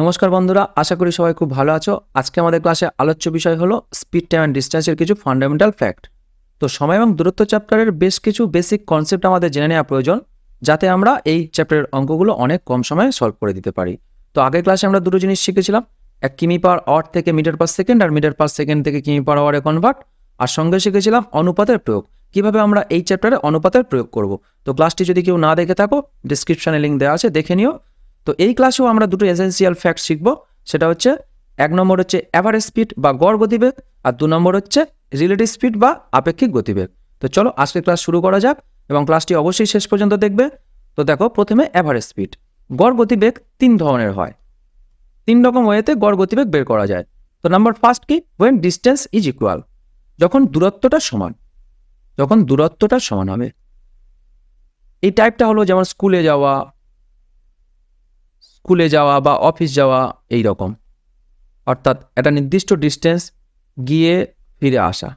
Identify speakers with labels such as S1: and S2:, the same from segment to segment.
S1: নমস্কার বন্ধুরা, আশা করি সবাই খুব ভালো আছো। আজকে আমাদের ক্লাসে আলোচ্য বিষয় হলো স্পিড টাইম অ্যান্ড ডিস্টেন্সের কিছু ফান্ডামেন্টাল ফ্যাক্ট তো সময় এবং দূরত্ব চ্যাপ্টারের বেশ কিছু বেসিক কনসেপ্ট আমাদের জেনে নেওয়া প্রয়োজন, যাতে আমরা এই চ্যাপ্টারের অঙ্কগুলো অনেক কম সময়ে সলভ করে দিতে পারি। তো আগের ক্লাসে আমরা দুটো জিনিস শিখেছিলাম, এক কিমি পার আওয়ার থেকে মিটার পার সেকেন্ড আর মিটার পার সেকেন্ড থেকে কিমি পার আওয়ারে কনভার্ট আর সঙ্গে শিখেছিলাম অনুপাতের প্রয়োগ, কীভাবে আমরা এই চ্যাপ্টারে অনুপাতের প্রয়োগ করব। তো ক্লাসটি যদি কেউ না দেখে থাকো ডিসক্রিপশনে লিঙ্ক দেওয়া আছে, দেখে নিও। তো এই ক্লাসেও আমরা দুটো এসেন্সিয়াল ফ্যাক্ট শিখব। সেটা হচ্ছে, এক নম্বর হচ্ছে অ্যাভারেজ স্পিড বা গড় গতিবেগ, আর দু নম্বর হচ্ছে রিলেটিভ স্পিড বা আপেক্ষিক গতিবেগ। তো চলো আজকে ক্লাস শুরু করা যাক, এবং ক্লাসটি অবশ্যই শেষ পর্যন্ত দেখবে। তো দেখো, প্রথমে অ্যাভারেজ স্পিড গড় গতিবেগ তিন ধরনের হয়। তিন রকম ওয়েতে গড় গতিবেগ বের করা যায়। তো নাম্বার ফার্স্ট কি? ওয়েন ডিস্টেন্স ইজ ইকুয়াল যখন দূরত্বটা সমান। যখন দূরত্বটা সমান হবে। এই টাইপটা হলো যেমন স্কুলে যাওয়া স্কুলে যাওয়া বা অফিস যাওয়া এই রকম অর্থাৎ একটা নির্দিষ্ট ডিস্টেন্স গিয়ে ফিরে আসা।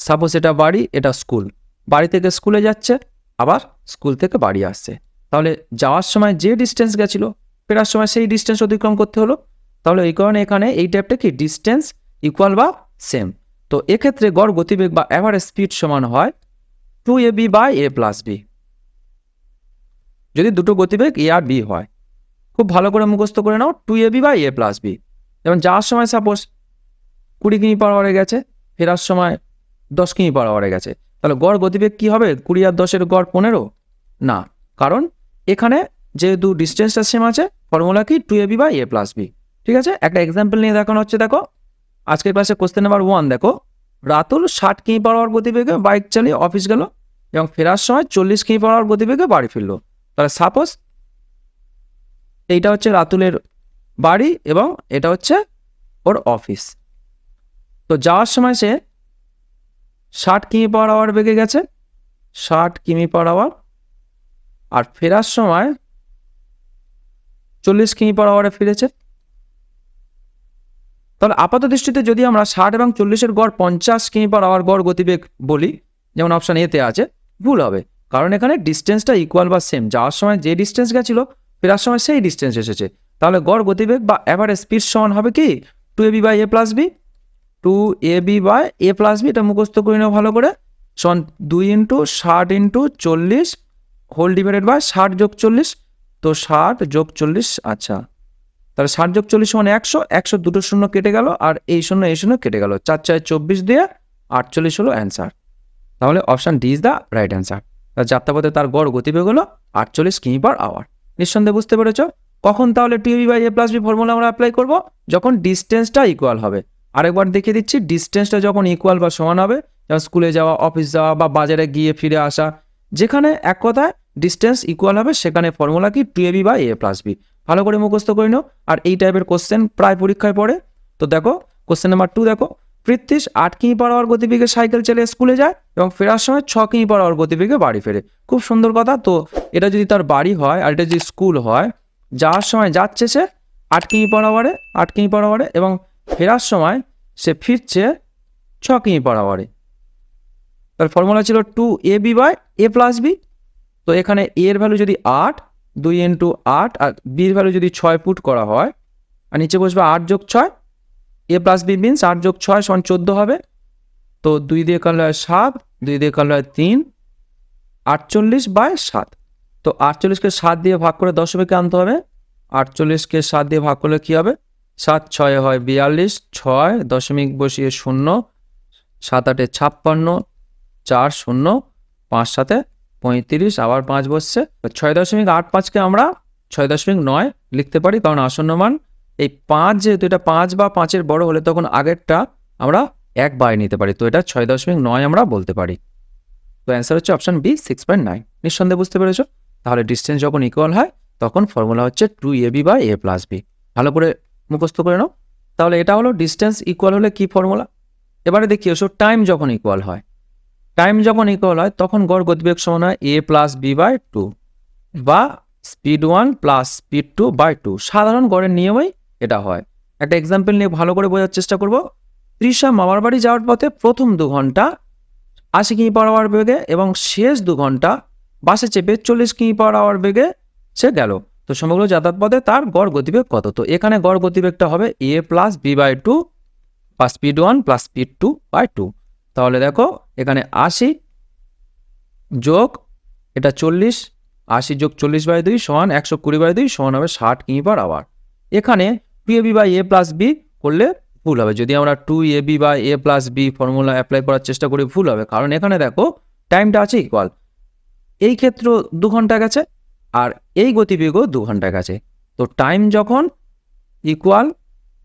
S1: সাপোজ এটা বাড়ি, এটা স্কুল বাড়ি থেকে স্কুলে যাচ্ছে, আবার স্কুল থেকে বাড়ি আসছে। তাহলে যাওয়ার সময় যে ডিস্টেন্স গেছিল, ফেরার সময় সেই ডিস্টেন্স অতিক্রম করতে হলো। তাহলে এই কারণে এখানে এই টাইপটা কি? ডিস্টেন্স ইকুয়াল বা সেম তো এক্ষেত্রে গড় গতিবেগ বা অ্যাভারেজ স্পিড সমান হয় two A B by A plus B যদি দুটো গতিবেগ এ আর বি হয় খুব ভালো করে মুখস্থ করে নাও two A B by A plus B যেমন যাওয়ার সময় সাপোজ কুড়ি কিমি পার আওয়ারে গেছে, ফেরার সময় দশ কিমি পার আওয়ারে গেছে। তাহলে গড় গতিবেগ কী হবে? কুড়ি আর দশের গড় পনেরো? না। কারণ এখানে যেহেতু ডিস্টেন্সটা সেম আছে ফর্মুলা কি? Two A B by A plus B ঠিক আছে? একটা এক্সাম্পল নিয়ে দেখানো হচ্ছে, দেখো। আজকের ক্লাসে কোশ্চেন নাম্বার ওয়ান দেখো। রাতুল ষাট কিমি পার আওয়ার গতিবেগে বাইক চালিয়ে অফিস গেল এবং ফেরার সময় চল্লিশ কিমি পার আওয়ার গতিবেগে বাড়ি ফিরলো। তাহলে সাপোজ এইটা হচ্ছে রাতুলের বাড়ি এবং এটা হচ্ছে ওর অফিস। তো যাওয়ার সময় সে ষাট কিমি পার আওয়ার বেগে গেছে। ষাট কিমি পার আওয়ার আর ফেরার সময় চল্লিশ কিমি পার আওয়ারে ফিরেছে। তাহলে আপাত দৃষ্টিতে যদি আমরা ষাট এবং চল্লিশের গড় পঞ্চাশ কিমি পার আওয়ার গড় গতিবেগ বলি, যেমন অপশান এতে আছে, ভুল হবে। কারণ এখানে ডিস্টেন্সটা ইকুয়াল বা সেম যাওয়ার সময় যে ডিস্টেন্স গেছিল ফেরার সময় সেই ডিস্টেন্স এসেছে। তাহলে গড় গতিবেগ বা অ্যাভারেজ স্পিড সমান হবে কি? Two A B by A plus B two A B by A plus B এটা মুখস্থ করে নেওয়া ভালো করে। সন দুই ইন্টু ষাট ইন্টু চল্লিশ হোল ডিভাইডেড বাই ষাট যোগ চল্লিশ, তো ষাট যোগ চল্লিশ আচ্ছা। তাহলে ষাট যোগ চল্লিশ মানে একশো একশো দুটো শূন্য কেটে গেল, আর এই শূন্য এই শূন্য কেটে গেল। চার চার চব্বিশ দিয়ে আটচল্লিশ হলো অ্যান্সার তাহলে option D is the right answer যাত্রাপথে তার গড় গতিবেগ হলো আটচল্লিশ কিমি পার আওয়ার নিঃসন্দেহে বুঝতে পেরেছ? কখন তাহলে TV by A plus B formula আমরা অ্যাপ্লাই করব? যখন ডিস্টেন্সটা ইকুয়াল হবে। আরেকবার দেখিয়ে দিচ্ছি ডিস্টেন্সটা যখন ইকুয়াল বা সমান হবে, যেমন স্কুলে যাওয়া অফিস যাওয়া বা বাজারে গিয়ে ফিরে আসা, যেখানে এক কথায় ডিস্টেন্স ইকুয়াল হবে, সেখানে ফর্মুলা কি? Two A B by A plus B ভালো করে মুখস্থ করে নাও। আর এই টাইপের কোশ্চেন প্রায় পরীক্ষায় পড়ে। তো দেখো কোশ্চেন নাম্বার টু দেখো। পৃথ্বীশ আট কিমি পার আওয়ার গতিবেগে সাইকেল চালিয়ে স্কুলে যায় এবং ফেরার সময় ছ কিমি পার আওয়ার গতিবেগে বাড়ি ফেরে। খুব সুন্দর কথা। তো এটা যদি তার বাড়ি হয় আর এটা যদি স্কুল হয়, যাওয়ার সময় যাচ্ছে সে আট কিমি পার আওয়ারে আট কিমি পার আওয়ারে এবং ফেরার সময় সে ফিরছে ছ কিমি পার আওয়ারে তার ফর্মুলা ছিল two A B by A plus B তো এখানে এ এর ভ্যালু যদি আট, দুই ইন্টু আট আর বির ভ্যালু যদি ছয় ফুট করা হয়, আর নিচে বসবে আট যোগ ছয় এ প্লাস বি মিনস আট যোগ ছয় সমান চোদ্দ হবে। তো দুই দিয়ে কালো হয় সাত, দুই দিয়ে কালো হয় তিন, আটচল্লিশ বাই সাত। তো আটচল্লিশকে সাত দিয়ে ভাগ করে দশমিকে আনতে হবে? আটচল্লিশকে সাত দিয়ে ভাগ করলে কী হবে? সাত ছয় হয় বিয়াল্লিশ, ছয় দশমিক বসিয়ে শূন্য, সাত আটে ছাপ্পান্ন, চার শূন্য, পাঁচ সাথে পঁয়ত্রিশ, আবার পাঁচ বসছে। ছয় দশমিক আট পাঁচকে আমরা ছয় দশমিক নয় লিখতে পারি, কারণ আসন্ন মান এই পাঁচ যেহেতু এটা পাঁচ বা পাঁচের বড় হলে তখন আগেরটা আমরা এক বাই নিতে পারি। তো এটা ছয় দশমিক নয় আমরা বলতে পারি। তো অ্যান্সার হচ্ছে option B six point nine নিঃসন্দেহে বুঝতে পেরেছ? তাহলে ডিস্টেন্স যখন ইকুয়াল হয়, তখন ফর্মুলা হচ্ছে two A B by A plus B ভালো করে মুখস্থ করে নাও। তাহলে এটা হলো ডিস্টেন্স ইকুয়াল হলে কি ফর্মুলা এবারে দেখি, এসো টাইম যখন ইকুয়াল হয়। টাইম যখন ইকুয়াল হয়, তখন গড় গতিবেগ সমান হয় A plus B by two বা speed one plus speed two by two সাধারণ গড়ের নিয়মেই এটা হয়। একটা এক্সাম্পল নিয়ে ভালো করে বোঝার চেষ্টা করব। তৃষা মামার বাড়ি যাওয়ার পথে প্রথম দু ঘণ্টা আশি কিমি পার আওয়ার বেগে এবং শেষ দু ঘণ্টা বাসে চেপে চল্লিশ কিমি পার আওয়ার বেগে সে গেল। তো সমগ্র যাতায়াত পথে তার গড় গতিবেগ কত? তো এখানে গড় গতিবেগটা হবে A plus B by two বা speed one plus speed two by two তাহলে দেখো এখানে আশি যোগ এটা চল্লিশ, আশি যোগ চল্লিশ বাই দুই সমান একশো কুড়ি বাই দুই সমান হবে ষাট কিমি পার আওয়ার এখানে two A B by A plus B করলে ভুল হবে। যদি আমরা two A B by A plus B formula apply করার চেষ্টা করি, ভুল হবে। কারণ এখানে দেখো টাইমটা আছে ইকুয়াল এই ক্ষেত্র দু ঘণ্টা গেছে আর এই গতিবেগও দু ঘণ্টা গেছে। তো টাইম যখন ইকুয়াল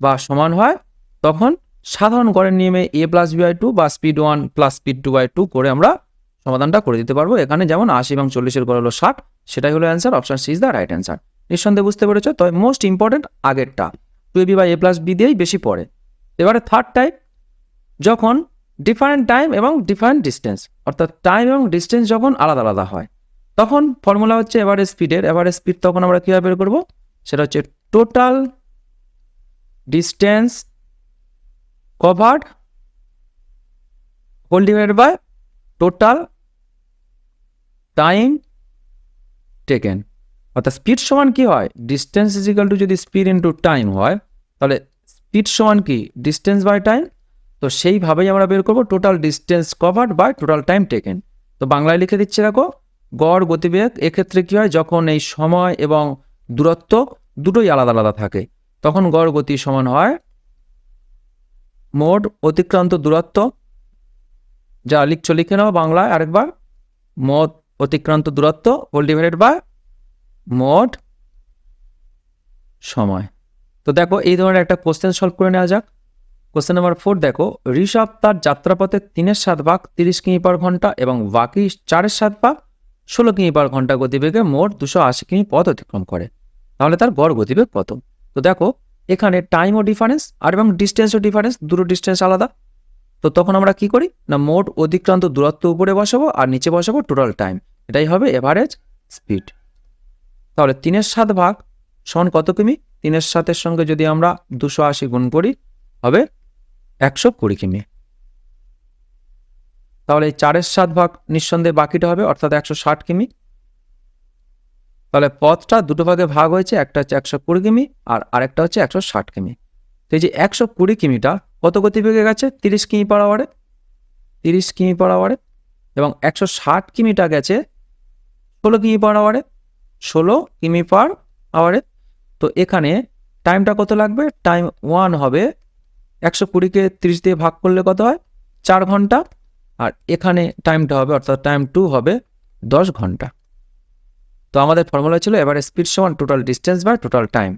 S1: বা সমান হয়, তখন সাধারণ গড়ের নিয়মে A plus B by two বা speed one plus speed two by two করে আমরা সমাধানটা করে দিতে পারব। এখানে যেমন আশি এবং চল্লিশের গড় হলো ষাট, সেটাই হলো answer option C is the right answer নিঃসন্দেহে বুঝতে পেরেছ? তবে মোস্ট ইম্পর্টেন্ট আগেরটা। টু এ বি বা এ প্লাস বি দিয়েই বেশি পড়ে। এবারে থার্ড টাইপ যখন ডিফারেন্ট টাইম এবং ডিফারেন্ট ডিস্টেন্স অর্থাৎ টাইম এবং ডিস্টেন্স যখন আলাদা আলাদা হয়, তখন ফর্মুলা হচ্ছে এভারেজ স্পিডের এভারেজ স্পিড তখন আমরা কীভাবে বের করব? সেটা হচ্ছে total distance covered whole divided by total time taken অর্থাৎ স্পিড সমান কি হয়? ডিস্টেন্স ইজিক্যাল টু যদি স্পিড ইন্টু টাইম হয়, তাহলে স্পিড সমান কি? ডিস্টেন্স বাই টাইম তো সেইভাবেই আমরা বের করব total distance covered by total time taken তো বাংলায় লিখে দিচ্ছে, দেখো, গড় গতিবেগ এক্ষেত্রে কী হয়? যখন এই সময় এবং দূরত্ব দুটোই আলাদা আলাদা থাকে, তখন গড় গতি সমান হয় মোট অতিক্রান্ত দূরত্ব। যা লিখছো, লিখে নাও বাংলায় আরেকবার। মোট অতিক্রান্ত দূরত্ব হোল ডিভাইডেড বাই মোট সময়। তো দেখো, এই ধরনের একটা কোশ্চেন সলভ করে নেওয়া যাক। কোশ্চেন নাম্বার ফোর দেখো, ঋষভ তার যাত্রাপথে তিনের সাত ভাগ তিরিশ কিমি পার ঘণ্টা এবং বাকি চারের সাত ভাগ ষোলো কিমি পার ঘণ্টা গতিবেগে মোট দুশো আশি কিমি পথ অতিক্রম করে। তাহলে তার গড় গতিবেগ কত? তো দেখো, এখানে টাইমও ডিফারেন্স আর এবং ডিস্টেন্সও ডিফারেন্স দুটো ডিস্টেন্স আলাদা। তো তখন আমরা কি করি? না, মোট অতিক্রান্ত দূরত্ব উপরে বসাবো আর নিচে বসাবো টোটাল টাইম এটাই হবে এভারেজ স্পিড তাহলে তিনের সাত ভাগ সমান কত কিমি? তিনের সাতের সঙ্গে যদি আমরা দুশো আশি গুণ করি, হবে একশো কুড়ি কিমি। তাহলে চারের সাত ভাগ নিঃসন্দেহে বাকিটা হবে, অর্থাৎ একশো ষাট কিমি। তাহলে পথটা দুটো ভাগে ভাগ হয়েছে, একটা হচ্ছে একশো কুড়ি কিমি আর আরেকটা হচ্ছে একশো ষাট কিমি। তো এই যে একশো কুড়ি কিমিটা কত গতিবেগে গেছে? তিরিশ কিমি পার আওয়ারে তিরিশ কিমি পার আওয়ারে এবং একশো ষাট কিমিটা গেছে ষোলো কিমি পার আওয়ারে ষোলো কিমি পার আওয়ারে। তো এখানে টাইমটা কত লাগবে? টাইম ওয়ান হবে একশো কুড়িকে তিরিশ দিয়ে ভাগ করলে কত হয়? চার ঘণ্টা। আর এখানে টাইমটা হবে, অর্থাৎ টাইম টু হবে দশ ঘণ্টা। তো আমাদের ফর্মুলা ছিল এবারে স্পিড সমান total distance by total time.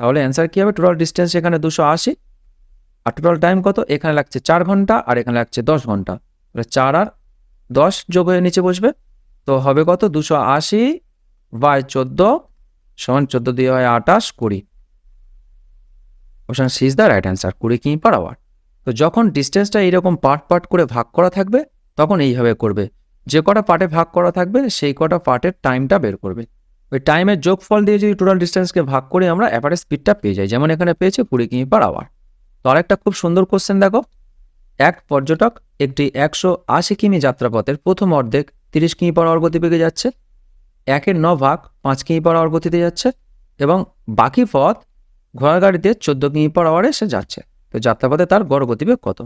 S1: তাহলে অ্যান্সার কী হবে? টোটাল ডিস্টেন্স এখানে দুশো আশি। আর টোটাল টাইম কত? এখানে লাগছে চার ঘণ্টা আর এখানে লাগছে দশ ঘণ্টা। তাহলে চার আর দশ যোগ হয়ে নিচে বসবে। তো হবে কত? দুশো আশি বাই চোদ্দ সমান চোদ্দ দিয়ে হয় আটাশ কুড়ি। Option C is the right answer কুড়ি কিমি পার আওয়ার তো যখন ডিস্টেন্সটা এইরকম পার্ট পার্ট করে ভাগ করা থাকবে, তখন এইভাবে করবে। যে কটা পার্টে ভাগ করা থাকবে, সেই কটা পার্টের টাইমটা বের করবে। ওই টাইমের যোগফল দিয়ে যদি টোটাল ডিস্টেন্সকে ভাগ করে আমরা অ্যাভারেজ স্পিডটা পেয়ে যাই, যেমন এখানে পেয়েছে কুড়ি কিমি পার আওয়ার তো আরেকটা খুব সুন্দর কোশ্চেন দেখো। এক পর্যটক একটি একশো আশি কিমি যাত্রাপথের প্রথম অর্ধেক তিরিশ কিমি পার আওয়ার গতিবেগে যাচ্ছে। একের ন ভাগ পাঁচ কিমি পার আওয়ার গতিতে যাচ্ছে এবং বাকি পথ ঘোড়ার গাড়িতে চোদ্দ কিমি পার আওয়ারে সে যাচ্ছে। তো যাত্রাপথে তার গড় গতিবেগ কত?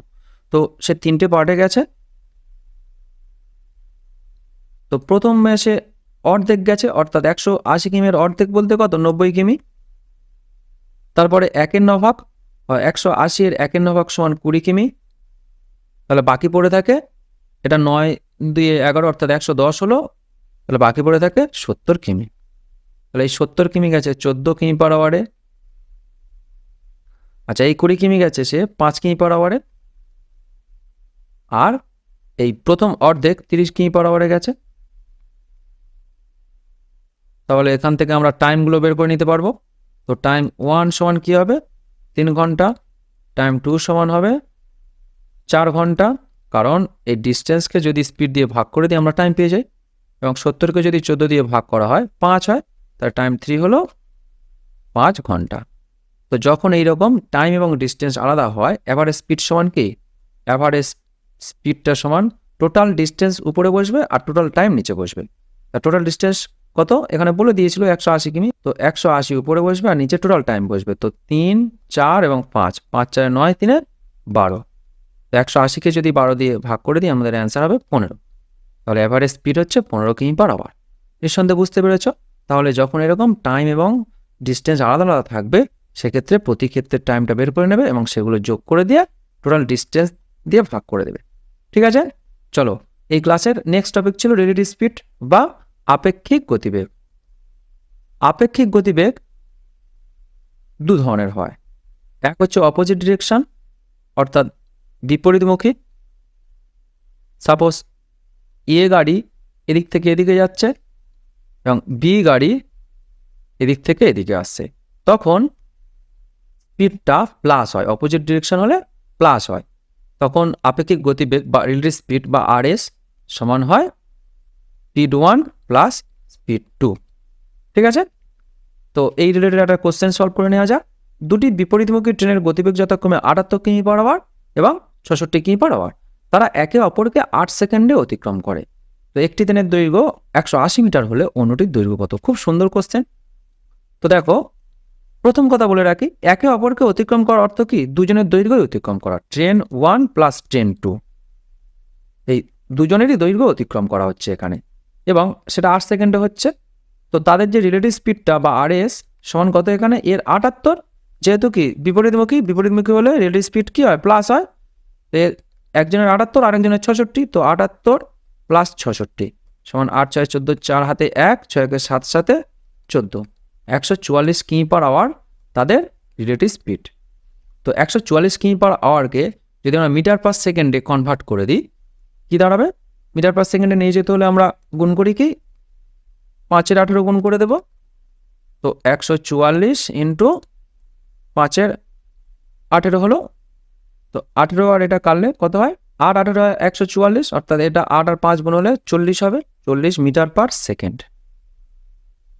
S1: তো সে তিনটে পার্টে গেছে। তো প্রথম ম্যাচে অর্ধেক গেছে, অর্থাৎ একশো আশি কিমির অর্ধেক বলতে কত? নব্বই কিমি। তারপরে একের ন ভাগ একশো আশির একের ন ভাগ সমান কুড়ি কিমি। তাহলে বাকি পড়ে থাকে, এটা নয় দিয়ে এগারো, অর্থাৎ একশো দশ হলো। তাহলে বাকি পড়ে থাকে সত্তর কিমি। তাহলে এই সত্তর কিমি গেছে, চোদ্দ কিমি পার আওয়ারে আচ্ছা এই কুড়ি কিমি গেছে সে, পাঁচ কিমি পার আওয়ারে আর এই প্রথম অর্ধেক তিরিশ কিমি পার আওয়ারে গেছে। তাহলে এখান থেকে আমরা টাইমগুলো বের করে নিতে পারব। তো টাইম ওয়ান সমান কী হবে? তিন ঘণ্টা। টাইম টু সমান হবে চার ঘণ্টা। কারণ এই ডিস্টেন্সকে যদি স্পিড দিয়ে ভাগ করে দিই আমরা টাইম পেয়ে যাই। এবং সত্তরকে যদি চোদ্দ দিয়ে ভাগ করা হয়, পাঁচ হয়, তার টাইম থ্রি হলো পাঁচ ঘণ্টা। তো যখন এই রকম টাইম এবং ডিস্টেন্স আলাদা হয় অ্যাভারেজ স্পিড সমান কি? অ্যাভারেজ স্পিডটা সমান টোটাল ডিস্টেন্স উপরে বসবে আর টোটাল টাইম নিচে বসবে। টোটাল ডিস্টেন্স কত? এখানে বলে দিয়েছিল একশো আশি কিমি। তো একশো আশি উপরে বসবে আর নিচে টোটাল টাইম বসবে। তো তিন, চার এবং পাঁচ পাঁচ, চারে, নয় তিনে বারো। তো একশো আশিকে যদি বারো দিয়ে ভাগ করে দিই, আমাদের অ্যান্সার হবে পনেরো। তাহলে অ্যাভারেজ স্পিড হচ্ছে পনেরো কিমি পার আওয়ার নিঃসন্দেহে বুঝতে পেরেছ? তাহলে যখন এরকম টাইম এবং ডিস্টেন্স আলাদা আলাদা থাকবে, সেক্ষেত্রে প্রতি ক্ষেত্রের টাইমটা বের করে নেবে এবং সেগুলো যোগ করে দিয়ে টোটাল ডিস্টেন্স দিয়ে ভাগ করে দেবে। ঠিক আছে? চলো, এই ক্লাসের নেক্সট টপিক ছিল রিলেটিভ স্পিড বা আপেক্ষিক গতিবেগ। আপেক্ষিক গতিবেগ দু ধরনের হয়। এক হচ্ছে অপোজিট ডিরেকশন অর্থাৎ বিপরীতমুখী। সাপোজ এ গাড়ি এদিক থেকে এদিকে যাচ্ছে এবং বি গাড়ি এদিক থেকে এদিকে আসছে। তখন স্পিডটা প্লাস হয় অপোজিট ডিরেকশন হলে প্লাস হয়। তখন আপেক্ষিক গতিবেগ বা রিলেটিভ স্পিড বা আরএস সমান হয় speed one plus speed two ঠিক আছে? তো এই রিলেটেড একটা কোশ্চেন সলভ করে নেওয়া যাক। দুটি বিপরীতমুখী ট্রেনের গতিবেগ যথাক্রমে আটাত্তর কিমি পার আওয়ার এবং ছষট্টি কিমি পার আওয়ার তারা একে অপরকে আট সেকেন্ডে অতিক্রম করে। তো একটি ট্রেনের দৈর্ঘ্য একশো আশি মিটার হলে অন্যটির দৈর্ঘ্য কত? খুব সুন্দর কোশ্চেন তো দেখো, প্রথম কথা বলে রাখি, একে অপরকে অতিক্রম করার অর্থ কি? দুজনের দৈর্ঘ্যই অতিক্রম করা। Train one plus train two. এই দুজনেরই দৈর্ঘ্য অতিক্রম করা হচ্ছে এখানে। এবং সেটা আট সেকেন্ডে হচ্ছে। তো তাদের যে রিলেটিভ স্পিডটা বা আর এস সমান কত এখানে? এর আটাত্তর। যেহেতু কি? বিপরীতমুখী বিপরীতমুখী হলে রিলেটিভ স্পিড কি হয়? প্লাস হয়। এর একজনের আটাত্তর, আরেকজনের ছষট্টি, তো আটাত্তর প্লাস ছষট্টি সমান আট, ছয়, চোদ্দ, চার হাতে এক ছয়কে সাত সাথে চোদ্দ। একশো চুয়াল্লিশ কিমি পার আওয়ার তাদের রিলেটিভ স্পিড তো একশো চুয়াল্লিশ কিমি পার আওয়ারকে যদি আমরা মিটার পার সেকেন্ডে কনভার্ট করে দিই, কী দাঁড়াবে? মিটার পার সেকেন্ডে নিয়ে যেতে হলে আমরা গুণ করি কি? পাঁচের আঠেরো গুণ করে দেব। তো একশো চুয়াল্লিশ ইন্টু পাঁচের আঠেরো হলো তো আঠেরো আর এটা কাটলে কত হয়? আট, আঠেরো, একশো চুয়াল্লিশ, অর্থাৎ এটা আট আর পাঁচ গুণ হলে চল্লিশ হবে, চল্লিশ মিটার পার সেকেন্ড।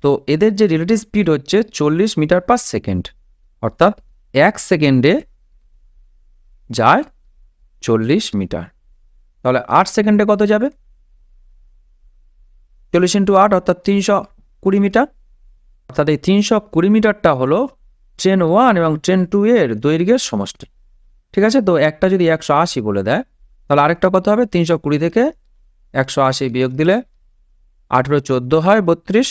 S1: তো এদের যে রিলেটিভ স্পিড হচ্ছে চল্লিশ মিটার পার সেকেন্ড, অর্থাৎ এক সেকেন্ডে যায় চল্লিশ মিটার। তাহলে আট সেকেন্ডে কত যাবে? চল্লিশ ইন্টু আট, অর্থাৎ তিনশো কুড়ি মিটার। অর্থাৎ এই তিনশো কুড়ি মিটারটা হলো ট্রেন ওয়ান এবং ট্রেন টু এর দৈর্ঘ্যের সমষ্টি। ঠিক আছে? তো একটা যদি একশো আশি বলে দেয়, তাহলে আরেকটা কত হবে? তিনশো কুড়ি থেকে একশো আশি বিয়োগ দিলে আঠেরো চোদ্দ হয় বত্রিশ,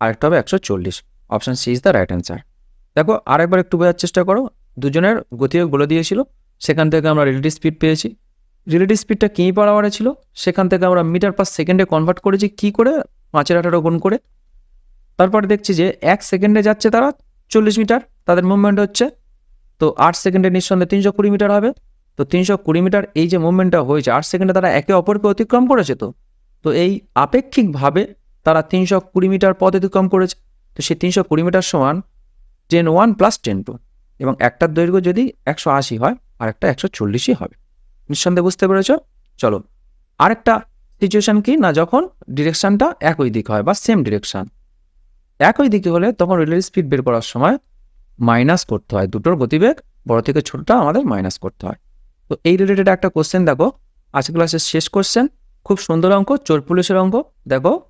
S1: আরেকটা হবে একশো চল্লিশ। Option C is the right answer দেখো, আরেকবার একটু বোঝার চেষ্টা করো। দুজনের গতিবেগ বলে দিয়েছিল। সেখান থেকে আমরা রিলেটিভ স্পিড পেয়েছি। রিলেটিভ স্পিডটা কিমি পার আওয়ারে ছিল? সেখান থেকে আমরা মিটার পার সেকেন্ডে কনভার্ট করেছি কি করে? পাঁচের আঠারো গুণ করে। তারপরে দেখছি যে এক সেকেন্ডে যাচ্ছে তারা চল্লিশ মিটার। তাদের মুভমেন্ট হচ্ছে তো আট সেকেন্ডে নিঃসন্দেহে তিনশো কুড়ি মিটার হবে। তো তিনশো কুড়ি মিটার এই যে মুভমেন্টটা হয়েছে, আট সেকেন্ডে তারা একে অপরকে অতিক্রম করেছে তো। তো এই আপেক্ষিকভাবে তারা তিনশো কুড়ি মিটার পথ অতিক্রম করেছে। তো সেই তিনশো কুড়ি মিটার সমান train one plus train two এবং একটার দৈর্ঘ্য যদি একশো আশি হয়, আর একটা একশো চল্লিশই হবে। নিঃসন্দেহে বুঝতে পেরেছ? চলো, আরেকটা সিচুয়েশন কি? না, যখন ডিরেকশনটা একই দিক হয় বা সেম ডিরেকশন একই দিকে হলে তখন রিলেটিভ স্পিড বের করার সময় মাইনাস করতে হয়। দুটোর গতিবেগ বড় থেকে ছোটটা আমাদের মাইনাস করতে হয়। তো এই রিলেটেড একটা কোশ্চেন দেখো। আজকে ক্লাসের শেষ কোশ্চেন খুব সুন্দর অঙ্ক, চোর পুলিশের অঙ্ক। দেখো,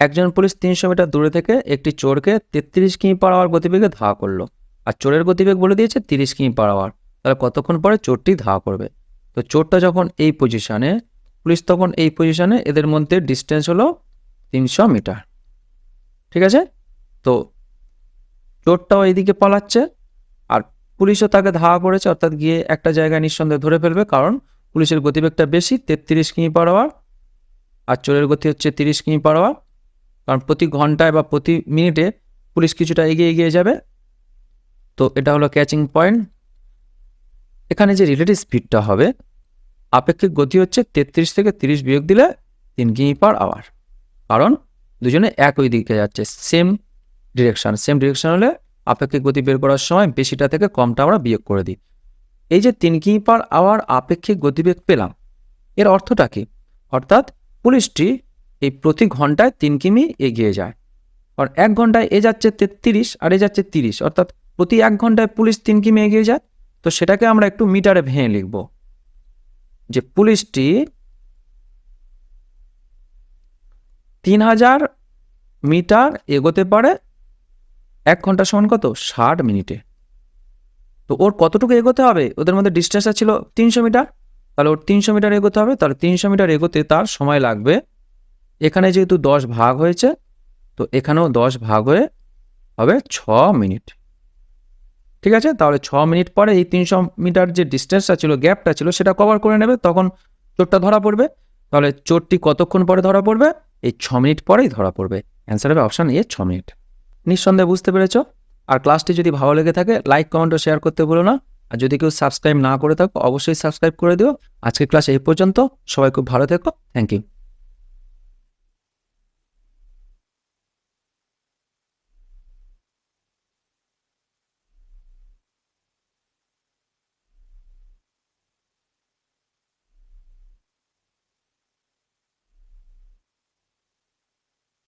S1: একজন পুলিশ তিনশো মিটার দূরে থেকে একটি চোরকে তেত্রিশ কিমি পার আওয়ার গতিবেগে ধাওয়া করল। আর চোরের গতিবেগ বলে দিয়েছে তিরিশ কিমি পার আওয়ার তাহলে কতক্ষণ পরে চোরটি ধাওয়া করবে? তো চোরটা যখন এই পজিশনে পুলিশ তখন এই পজিশনে এদের মধ্যে ডিস্টেন্স হলো তিনশো মিটার। ঠিক আছে? তো চোরটাও এইদিকে পালাচ্ছে আর পুলিশও তাকে ধাওয়া করেছে, অর্থাৎ গিয়ে একটা জায়গায় নিঃসন্দেহে ধরে ফেলবে, কারণ পুলিশের গতিবেগটা বেশি, তেত্রিশ কিমি পার আর চোরের গতি হচ্ছে তিরিশ কিমি পার কারণ প্রতি ঘন্টায় বা প্রতি মিনিটে পুলিশ কিছুটা এগিয়ে এগিয়ে যাবে। তো এটা হলো ক্যাচিং পয়েন্ট এখানে যে রিলেটিভ স্পিডটা হবে, আপেক্ষিক গতি হচ্ছে তেত্রিশ থেকে তিরিশ বিয়োগ দিলে তিন কিমি পার আওয়ার কারণ দুজনে একই দিকে যাচ্ছে সেম ডিরেকশন সেম ডিরেকশান হলে আপেক্ষিক গতি বের করার সময় বেশিটা থেকে কমটা আমরা বিয়োগ করে দিই। এই যে তিন কিমি পার আওয়ার আপেক্ষিক গতিবেগ পেলাম, এর অর্থটা কি? অর্থাৎ পুলিশটি এই প্রতি ঘন্টায় তিন কিমি এগিয়ে যায়। আর এক ঘন্টায় এ যাচ্ছে তেত্রিশ আর এ যাচ্ছে তিরিশ, অর্থাৎ প্রতি এক ঘন্টায় পুলিশ তিন কিমি এগিয়ে যায়। তো সেটাকে আমরা একটু মিটারে ভেঙে লিখব। যে পুলিশটি তিন হাজার মিটার এগোতে পারে এক ঘণ্টা সমান কত? ষাট মিনিটে। তো ওর কতটুকু এগোতে হবে? ওদের মধ্যে ডিস্টেন্সটা ছিল তিনশো মিটার। তাহলে ওর তিনশো মিটার এগোতে হবে, তাহলে তিনশো মিটার এগোতে তার সময় লাগবে। এখানে যেহেতু দশ ভাগ হয়েছে, তো এখানেও দশ ভাগ হয়ে হবে ছ মিনিট। ঠিক আছে? তাহলে ছ মিনিট পরে এই তিনশো মিটার যে ডিস্টেন্সটা ছিল গ্যাপটা ছিল, সেটা কভার করে নেবে, তখন চোরটা ধরা পড়বে। তাহলে চোরটি কতক্ষণ পরে ধরা পড়বে? এই ছ মিনিট পরেই ধরা পড়বে। অ্যান্সার হবে অপশান এ ছ মিনিট। নিঃসন্দেহে বুঝতে পেরেছ? আর ক্লাসটি যদি ভালো লেগে থাকে, লাইক কমেন্ট ও শেয়ার করতে ভুলো না। আর যদি কেউ সাবস্ক্রাইব না করে থাকো, অবশ্যই সাবস্ক্রাইব করে দিও। আজকের ক্লাস এই পর্যন্ত। সবাই খুব ভালো থেকো। Thank you